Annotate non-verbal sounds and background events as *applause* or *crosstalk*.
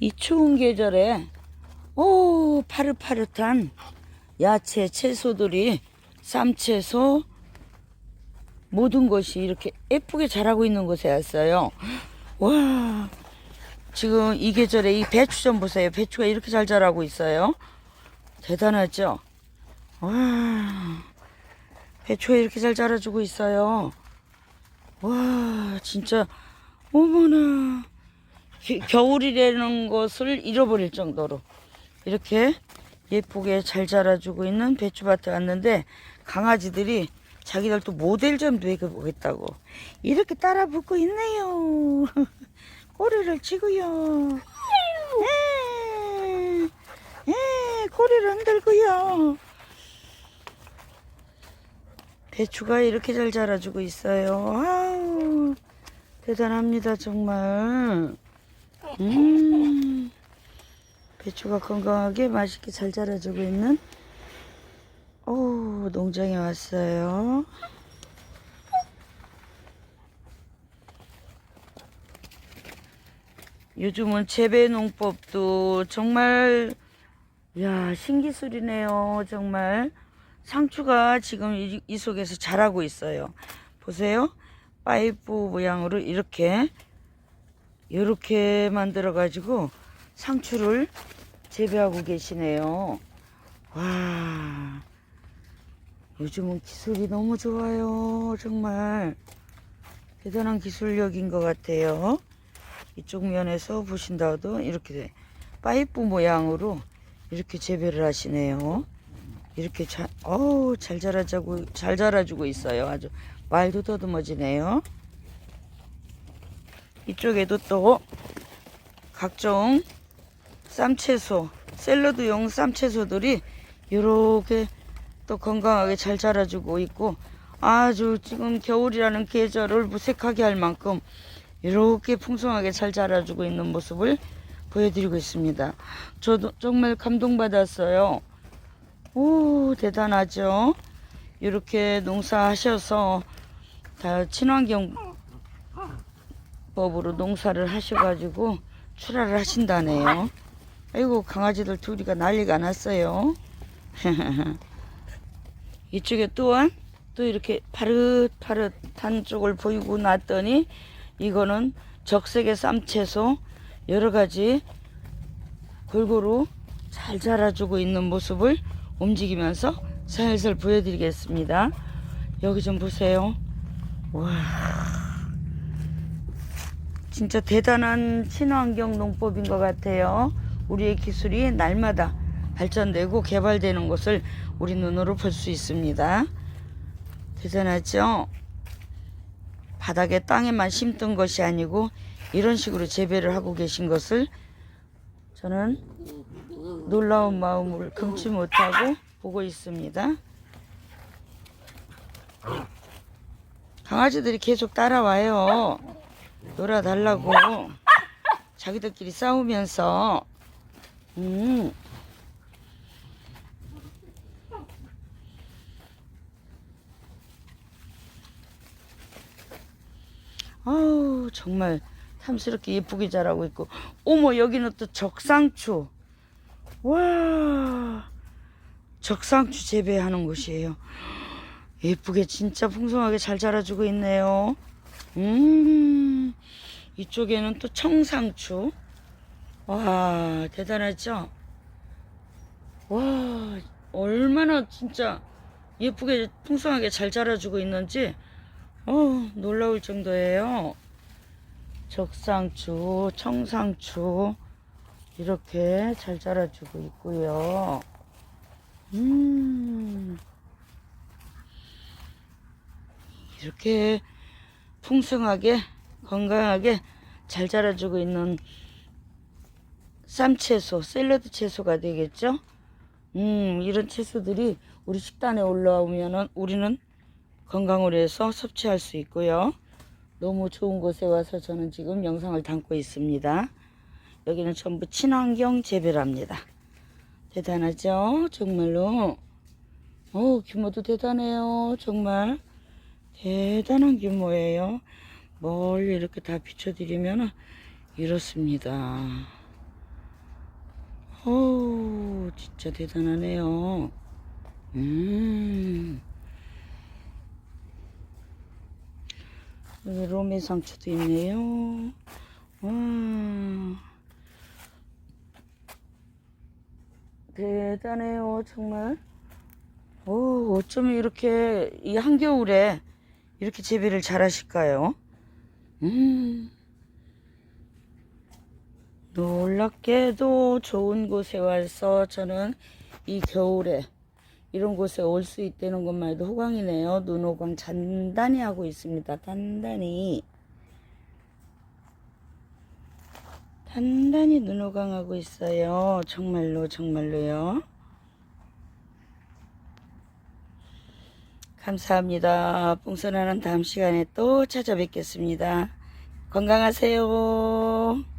이 추운 계절에 오 파릇파릇한 야채 채소들이 쌈채소 모든 것이 이렇게 예쁘게 자라고 있는 곳에 왔어요. 와 지금 이 계절에 이 배추 좀 보세요. 배추가 이렇게 잘 자라고 있어요. 대단하죠? 와 배추가 이렇게 잘 자라주고 있어요. 와 진짜 어머나 기- 겨울이라는 것을 잃어버릴 정도로 이렇게 예쁘게 잘 자라주고 있는 배추밭에 왔는데 강아지들이 자기들 또 모델 좀 되겠다고 이렇게 따라 붙고 있네요. *laughs* 꼬리를 치고요. 에, 에, 꼬리를 흔들고요. 배추가 이렇게 잘 자라주고 있어요. 아우, 대단합니다, 정말. 음, 배추가 건강하게 맛있게 잘 자라주고 있는 오, 농장에 왔어요. 요즘은 재배 농법도 정말 야 신기술이네요 정말. 상추가 지금 이, 이 속에서 자라고 있어요. 보세요. 파이프 모양으로 이렇게 이렇게 만들어 가지고 상추를 재배하고 계시네요 와 요즘은 기술이 너무 좋아요 정말 대단한 기술력인 것 같아요 이쪽 면에서 보신다도 이렇게 돼. 파이프 모양으로 이렇게 재배를 하시네요. 이렇게 잘, 어우, 잘 자라자고, 잘 자라주고 있어요. 아주 말도 더듬어지네요. 이쪽에도 또 각종 쌈채소, 샐러드용 쌈채소들이 이렇게 또 건강하게 잘 자라주고 있고 아주 지금 겨울이라는 계절을 무색하게 할 만큼 이렇게 풍성하게 잘 자라주고 있는 모습을 보여드리고 있습니다. 저도 정말 감동받았어요. 오, 대단하죠? 이렇게 농사하셔서 다 친환경 법으로 농사를 하셔가지고 출하를 하신다네요. 아이고, 강아지들 둘이가 난리가 났어요. *laughs* 이쪽에 또한 또 이렇게 파릇파릇한 쪽을 보이고 났더니 이거는 적색의 쌈채소 여러 가지 골고루 잘 자라주고 있는 모습을 움직이면서 살살 보여드리겠습니다. 여기 좀 보세요. 와, 진짜 대단한 친환경 농법인 것 같아요. 우리의 기술이 날마다 발전되고 개발되는 것을 우리 눈으로 볼 수 있습니다. 대단하죠? 바닥에 땅에만 심던 것이 아니고 이런 식으로 재배를 하고 계신 것을 저는 놀라운 마음을 금치 못하고 보고 있습니다. 강아지들이 계속 따라와요. 놀아달라고. 자기들끼리 싸우면서. 음. 아우 정말 탐스럽게 예쁘게 자라고 있고 어머 여기는 또 적상추 와 적상추 재배하는 곳이에요 예쁘게 진짜 풍성하게 잘 자라주고 있네요 음 이쪽에는 또 청상추 와 대단하죠 와 얼마나 진짜 예쁘게 풍성하게 잘 자라주고 있는지 어, 놀라울 정도예요. 적상추, 청상추 이렇게 잘 자라주고 있고요. 음, 이렇게 풍성하게 건강하게 잘 자라주고 있는 쌈채소, 샐러드 채소가 되겠죠? 음, 이런 채소들이 우리 식단에 올라오면은 우리는 건강을 위해서 섭취할 수 있고요. 너무 좋은 곳에 와서 저는 지금 영상을 담고 있습니다. 여기는 전부 친환경 재배랍니다. 대단하죠? 정말로. 어 규모도 대단해요. 정말. 대단한 규모예요. 멀리 이렇게 다 비춰드리면 이렇습니다. 오, 진짜 대단하네요. 음. 로미 상추도 있네요. 와. 대단해요, 정말. 오, 어쩌면 이렇게 이 한겨울에 이렇게 재배를 잘 하실까요? 음. 놀랍게도 좋은 곳에 와서 저는 이 겨울에 이런 곳에 올 수 있다는 것만 해도 호강이네요. 눈호강 단단히 하고 있습니다. 단단히. 단단히 눈호강하고 있어요. 정말로, 정말로요. 감사합니다. 봉선하는 다음 시간에 또 찾아뵙겠습니다. 건강하세요.